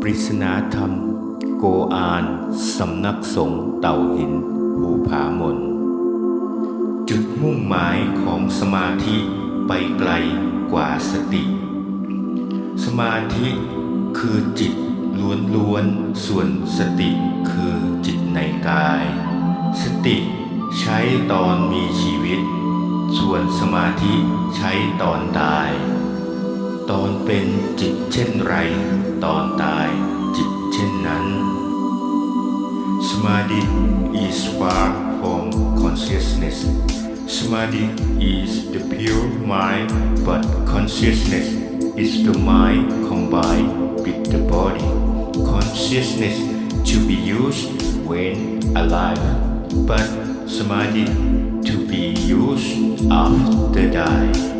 ปริศนาธรรม โกอาน สำนักสงฆ์เต่าหิน ภูผามน จุดมุ่งหมายของสมาธิไปไกลกว่าสติ สมาธิคือจิตล้วนๆ ส่วนสติคือจิตในกาย สติใช้ตอนมีชีวิต ส่วนสมาธิใช้ตอนตาย ตอนเป็นจิตเช่นไร ตอนตายจิตเช่นนั้น Samadhi is far from consciousness. Samadhi is the pure mind, but consciousness is the mind combined with the body. Consciousness to be used when alive, but samadhi to be used after die.